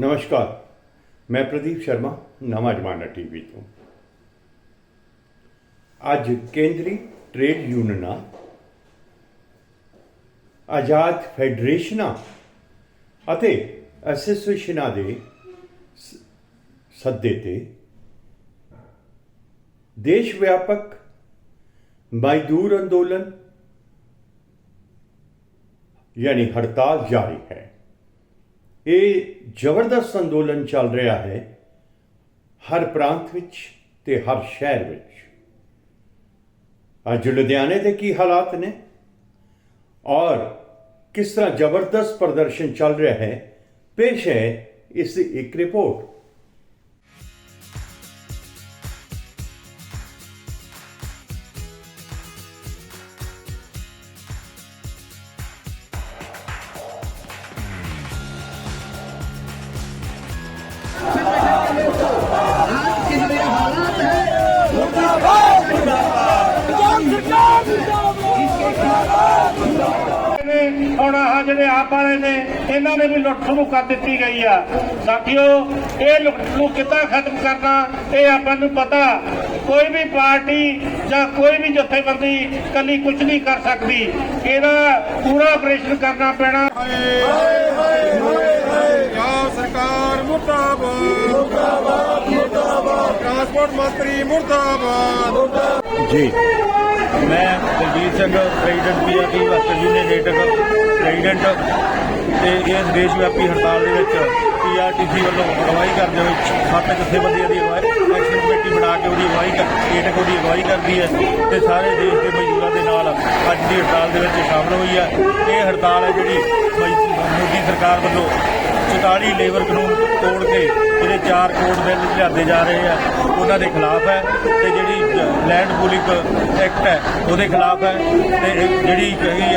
ਨਮਸਕਾਰ ਮੈਂ ਪ੍ਰਦੀਪ ਸ਼ਰਮਾ ਨਵਾਂ ਜਮਾਨਾ ਟੀਵੀ ਤੋਂ ਅੱਜ ਕੇਂਦਰੀ ਟ੍ਰੇਡ ਯੂਨੀਅਨਾਂ ਆਜ਼ਾਦ ਫੈਡਰੇਸ਼ਨਾਂ ਅਤੇ ਐਸੋਸੀਏਸ਼ਨਾਂ ਦੇ ਸੱਦੇ ਤੇ ਦੇਸ਼ ਵਿਆਪਕ ਮਜ਼ਦੂਰ ਅੰਦੋਲਨ ਯਾਨੀ ਹੜਤਾਲ ਜਾਰੀ ਹੈ ਇਹ ਜ਼ਬਰਦਸਤ ਅੰਦੋਲਨ ਚੱਲ ਰਿਹਾ ਹੈ ਹਰ ਪ੍ਰਾਂਤ ਵਿੱਚ ਤੇ ਹਰ ਸ਼ਹਿਰ ਵਿੱਚ। ਅੱਜ ਲੁਧਿਆਣੇ ਦੇ ਕੀ ਹਾਲਾਤ ਨੇ? ਔਰ ਕਿਸ ਤਰ੍ਹਾਂ ਜ਼ਬਰਦਸਤ ਪ੍ਰਦਰਸ਼ਨ ਚੱਲ ਰਿਹਾ ਹੈ? ਪੇਸ਼ ਹੈ ਇਸ ਦੀ ਇੱਕ ਰਿਪੋਰਟ। ਹੁਣ ਆਹ ਜਿਹੜੇ ਆਪ ਵਾਲੇ ਨੇ ਇਹਨਾਂ ਨੇ ਵੀ ਲੁੱਟ ਸ਼ੁਰੂ ਕਰ ਦਿੱਤੀ ਗਈ ਆ। ਸਾਥੀਓ ਇਹ ਲੁੱਟ ਨੂੰ ਕਿੱਦਾਂ ਖਤਮ ਕਰਨਾ ਇਹ ਆਪਾਂ ਨੂੰ ਪਤਾ। ਕੋਈ ਵੀ ਪਾਰਟੀ ਜਾਂ ਕੋਈ ਵੀ ਜਥੇਬੰਦੀ ਕੱਲੀ ਕੁਝ ਨਹੀਂ ਕਰ ਸਕਦੀ। ਇਹਦਾ ਪੂਰਾ ਆਪਰੇਸ਼ਨ ਕਰਨਾ ਪੈਣਾ। ਪੰਜਾਬ ਸਰਕਾਰ ਮੁਰਦਾਬਾਦ। ਮੁਰਦਾਬਾਦ। ਮੁਰਦਾਬਾਦ ਟਰਾਂਸਪੋਰਟ ਮੰਤਰੀ ਮੁਰਦਾਬਾਦ। ਜੀ। ਮੈਂ Daljit Singh president PRT western union ਨੇਟਕ president ਤੇ ਇਸ ਦੇਸ਼ ਵਿਆਪੀ ਹੜਤਾਲ ਦੇ ਵਿੱਚ ਪੀਆਰਟੀਸੀ ਵੱਲੋਂ ਅਗਵਾਈ ਕਰਦੇ ਹੋਏ ਸੱਤ ਜਥੇਬੰਦੀਆਂ ਦੀ ਅਗਵਾਈ ਐਕਸ਼ਨ ਕਮੇਟੀ ਬਣਾ ਕੇ ਉਹਦੀ ਅਗਵਾਈ ਕਰ ਨੇਟਕ ਉਹਦੀ ਅਗਵਾਈ ਕਰਦੀ ਹੈ ਤੇ ਸਾਰੇ ਦੇਸ਼ ਦੇ ਮਜ਼ਦੂਰਾਂ ਦੇ ਨਾਲ ਅੱਜ ਦੀ ਹੜਤਾਲ ਦੇ ਵਿੱਚ ਸ਼ਾਮਲ ਹੋਈ ਹੈ। ਇਹ ਹੜਤਾਲ ਹੈ ਜਿਹੜੀ ਮੋਦੀ ਸਰਕਾਰ ਵੱਲੋਂ 44 ਲੇਬਰ ਕਾਨੂੰਨ ਤੋੜ ਕੇ ਜਿਹੜੇ ਚਾਰ ਕਰੋੜ ਬਿੱਲ ਲਿਆਂਦੇ ਜਾ ਰਹੇ ਆ, ਉਹਨਾਂ ਦੇ ਖਿਲਾਫ ਹੈ ਤੇ ਜਿਹੜੀ ਲੈਂਡ ਪੂਲਿੰਗ ਐਕਟ ਹੈ, ਉਹਦੇ ਖਿਲਾਫ ਹੈ ਤੇ ਜਿਹੜੀ ਹੈਗੀ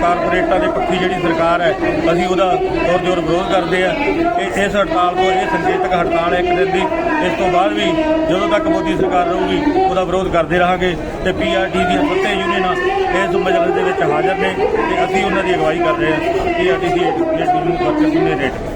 ਕਾਰਪੋਰੇਟਾਂ ਦੇ ਪੱਖੀ ਜਿਹੜੀ ਸਰਕਾਰ ਹੈ, ਅਸੀਂ ਉਹਦਾ ਜ਼ੋਰ ਜ਼ੋਰ ਵਿਰੋਧ ਕਰਦੇ ਆ। ਇਹ, ਇਸ ਹੜਤਾਲ ਤੋਂ ਇਹ ਸੰਕੇਤਕ ਹੜਤਾਲ ਹੈ ਇੱਕ ਦਿਨ ਦੀ, ਇਸ ਤੋਂ ਬਾਅਦ ਵੀ ਜਦੋਂ ਤੱਕ ਮੋਦੀ ਸਰਕਾਰ ਰਹੂਗੀ, ਉਹਦਾ ਵਿਰੋਧ ਕਰਦੇ ਰਹਾਂਗੇ ਤੇ ਪੀਆਰਟੀ ਦੀਆਂ ਸੱਤੇ ਯੂਨੀਅਨਾਂ ਇਸ ਮਜਲਿਸ ਦੇ ਵਿੱਚ ਹਾਜ਼ਰ ਨੇ ਤੇ ਅਸੀਂ ਉਹਨਾਂ ਦੀ ਅਗਵਾਈ ਕਰ ਰਹੇ ਹਾਂ। ਪੀਆਰਟੀ ਦੀ ਜਿਹੜੀ ਨੂੰ ਵਰਕਰ ਯੂਨੀਅਨ ਰੇਟ।